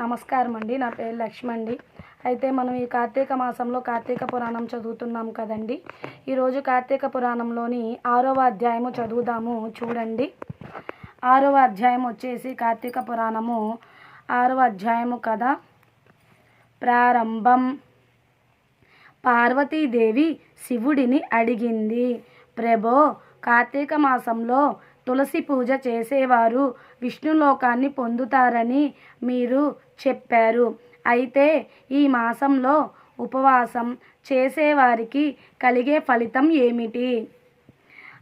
నమస్కారం అండి నా పేరు లక్ష్మి అండి అయితే మనం ఈ కార్తీక మాసంలో కార్తీక పురాణం చదువుతున్నాం కదండి. ఈరోజు కార్తీక పురాణంలోని ఆరవ అధ్యాయము చదువుదాము చూడండి. ఆరవ అధ్యాయం వచ్చేసి కార్తీక పురాణము ఆరవ అధ్యాయము కదా ప్రారంభం. పార్వతీదేవి శివుడిని అడిగింది. ప్రభో కార్తీక మాసంలో తులసి పూజ చేసేవారు. విష్ణులోకాన్ని పొందుతారని మీరు చెప్పారు. అయితే ఈ మాసంలో ఉపవాసం చేసేవారికి కలిగే ఫలితం ఏమిటి?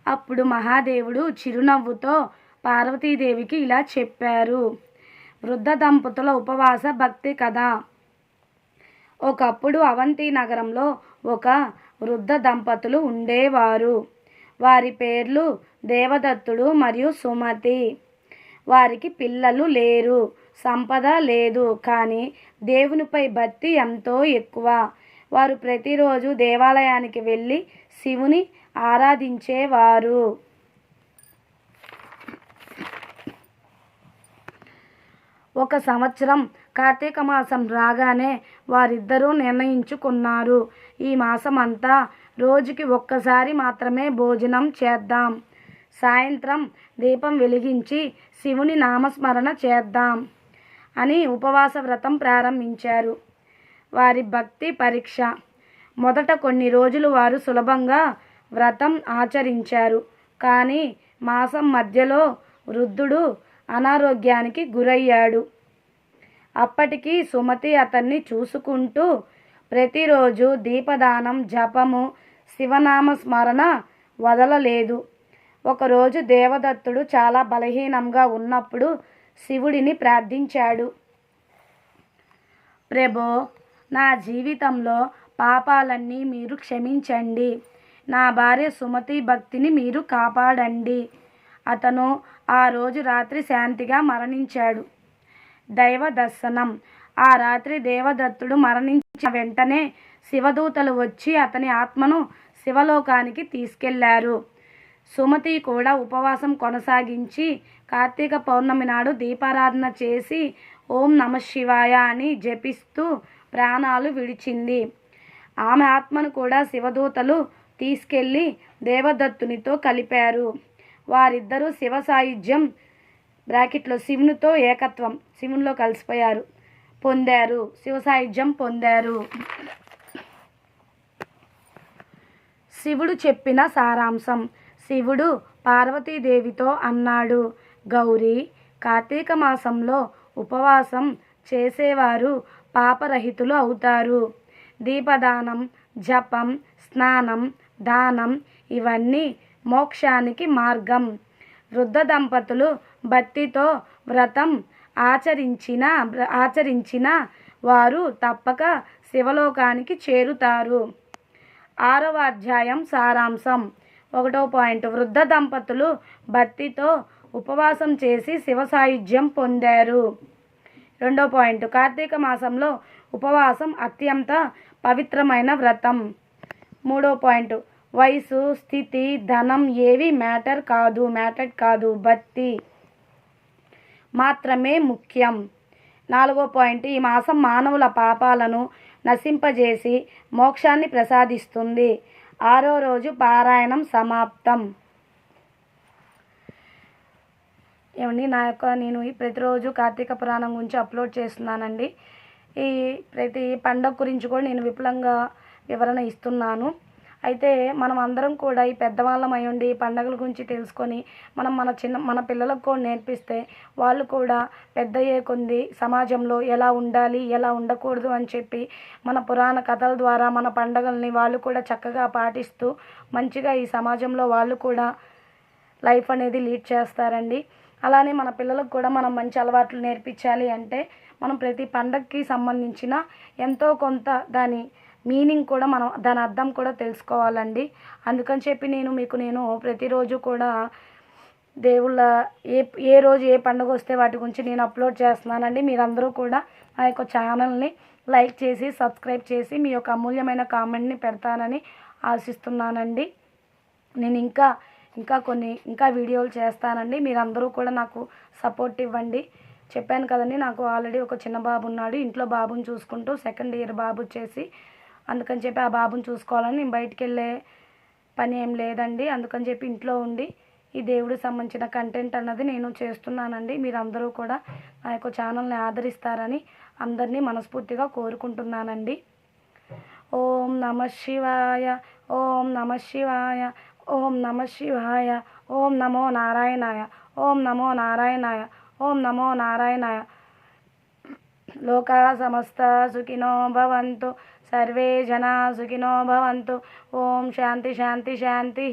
అప్పుడు మహాదేవుడు చిరునవ్వుతో పార్వతీదేవికి ఇలా చెప్పారు. వృద్ధ దంపతుల ఉపవాస భక్తి కథ. ఒకప్పుడు అవంతి నగరంలో ఒక వృద్ధ దంపతులు ఉండేవారు. వారి పేర్లు దేవదత్తుడు మరియు సుమతి. వారికి పిల్లలు లేరు. సంపద లేదు కానీ దేవునిపై భక్తి ఎంతో ఎక్కువ. వారు ప్రతిరోజు దేవాలయానికి వెళ్ళి శివుని ఆరాధించేవారు. ఒక సంవత్సరం కార్తీక మాసం రాగానే వారిద్దరూ నిర్ణయించుకున్నారు. ఈ మాసం అంతా రోజుకి ఒక్కసారి మాత్రమే భోజనం చేద్దాం. సాయంత్రం దీపం వెలిగించి శివుని నామస్మరణ చేద్దాం. అని ఉపవాస వ్రతం ప్రారంభించారు. వారి భక్తి పరీక్ష. మొదట కొన్ని రోజులు వారు సులభంగా వ్రతం ఆచరించారు. కానీ మాసం మధ్యలో వృద్ధుడు అనారోగ్యానికి గురయ్యాడు. అప్పటికి సుమతి అతన్ని చూసుకుంటూ ప్రతిరోజు దీపదానం జపము శివనామ స్మరణ వదలలేదు. ఒకరోజు దేవదత్తుడు చాలా బలహీనంగా ఉన్నప్పుడు శివుడిని ప్రార్థించాడు. ప్రభో నా జీవితంలో పాపాలన్నీ మీరు క్షమించండి. నా భార్య సుమతి భక్తిని మీరు కాపాడండి. అతను ఆ రోజు రాత్రి శాంతిగా మరణించాడు. దైవ దర్శనం. ఆ రాత్రి దేవదత్తుడు మరణించిన వెంటనే శివదూతలు వచ్చి అతని ఆత్మను శివలోకానికి తీసుకెళ్ళారు. సుమతి కూడా ఉపవాసం కొనసాగించి కార్తీక పౌర్ణమి నాడు దీపారాధన చేసి ఓం నమ శివాయ అని జపిస్తూ ప్రాణాలు విడిచింది. ఆమె ఆత్మను కూడా శివదూతలు తీసుకెళ్ళి దేవదత్తునితో కలిపారు. వారిద్దరూ శివ సాయుధ్యం బ్రాకెట్లో శివునితో ఏకత్వం శివునిలో కలిసిపోయారు పొందారు శివ సాయుధ్యం పొందారు. శివుడు చెప్పిన సారాంశం శివుడు పార్వతీదేవితో అన్నాడు. గౌరీ కార్తీక మాసంలో ఉపవాసం చేసేవారు పాపరహితులు అవుతారు. దీపదానం జపం స్నానం దానం ఇవన్నీ మోక్షానికి మార్గం. వృద్ధ దంపతులు భక్తితో వ్రతం ఆచరించిన ఆచరించిన వారు తప్పక శివలోకానికి చేరుతారు. ఆరవ అధ్యాయం సారాంశం. ఒకటో పాయింట్. వృద్ధ దంపతులు భక్తితో ఉపవాసం చేసి శివ సాయుధ్యం పొందారు. రెండో పాయింట్. కార్తీక మాసంలో ఉపవాసం అత్యంత పవిత్రమైన వ్రతం. మూడో పాయింట్. వయసు స్థితి ధనం ఏవి మ్యాటర్ కాదు మ్యాటర్ కాదు భక్తి మాత్రమే ముఖ్యం. నాలుగో పాయింట్. ఈ మాసం మానవుల పాపాలను నశింపజేసి మోక్షాన్ని ప్రసాదిస్తుంది. ఆరో రోజు పారాయణం సమాప్తం. ఏమండి? నా యొక్క నేను ఈ ప్రతిరోజు కార్తీక పురాణం గురించి అప్లోడ్ చేస్తున్నానండి. ఈ ప్రతి పండగ గురించి కూడా నేను విపులంగా వివరణ ఇస్తున్నాను. అయితే మనం అందరం కూడా ఈ పెద్దవాళ్ళం అయ్యండి ఈ పండగల గురించి తెలుసుకొని మనం మన చిన్న మన పిల్లలకు కూడా నేర్పిస్తే వాళ్ళు కూడా పెద్దయ్యే కొంది సమాజంలో ఎలా ఉండాలి ఎలా ఉండకూడదు అని చెప్పి మన పురాణ కథల ద్వారా మన పండగల్ని వాళ్ళు కూడా చక్కగా పాటిస్తూ మంచిగా ఈ సమాజంలో వాళ్ళు కూడా లైఫ్ అనేది లీడ్ చేస్తారండి. అలానే మన పిల్లలకు కూడా మనం మంచి అలవాట్లు నేర్పించాలి అంటే మనం ప్రతి పండగకి సంబంధించిన ఎంతో కొంత దాని మీనింగ్ కూడా మనం దాని అర్థం కూడా తెలుసుకోవాలండి. అందుకని చెప్పి నేను మీకు నేను ప్రతిరోజు కూడా దేవుళ్ళ ఏ ఏ రోజు ఏ పండుగ వస్తే వాటి గురించి నేను అప్లోడ్ చేస్తున్నానండి. మీరందరూ కూడా నా యొక్క ఛానల్ని లైక్ చేసి సబ్స్క్రైబ్ చేసి మీ యొక్క అమూల్యమైన కామెంట్ని పెడతానని ఆశిస్తున్నానండి. నేను ఇంకా ఇంకా కొన్ని ఇంకా వీడియోలు చేస్తానండి. మీరందరూ కూడా నాకు సపోర్ట్ ఇవ్వండి. చెప్పాను కదండి నాకు ఆల్రెడీ ఒక చిన్న బాబు ఉన్నాడు. ఇంట్లో బాబుని చూసుకుంటూ సెకండ్ ఇయర్ బాబు వచ్చేసి అందుకని చెప్పి ఆ బాబుని చూసుకోవాలని నేను బయటికి వెళ్ళే పని ఏం లేదండి. అందుకని చెప్పి ఇంట్లో ఉండి ఈ దేవుడికి సంబంధించిన కంటెంట్ అన్నది నేను చేస్తున్నానండి. మీరందరూ కూడా నా యొక్క ఛానల్ని ఆదరిస్తారని అందరినీ మనస్ఫూర్తిగా కోరుకుంటున్నానండి. ఓం నమ శివాయ ఓం నమ శివాయ. ఓం నమ శివాయ ఓం నమో నారాయణాయ ఓం నమో నారాయణాయ ఓం నమో నారాయణాయ లోకా సమస్త సుఖినో భవంతు సర్వే జనా సుఖినో భవంతు ఓం శాంతి శాంతి శాంతి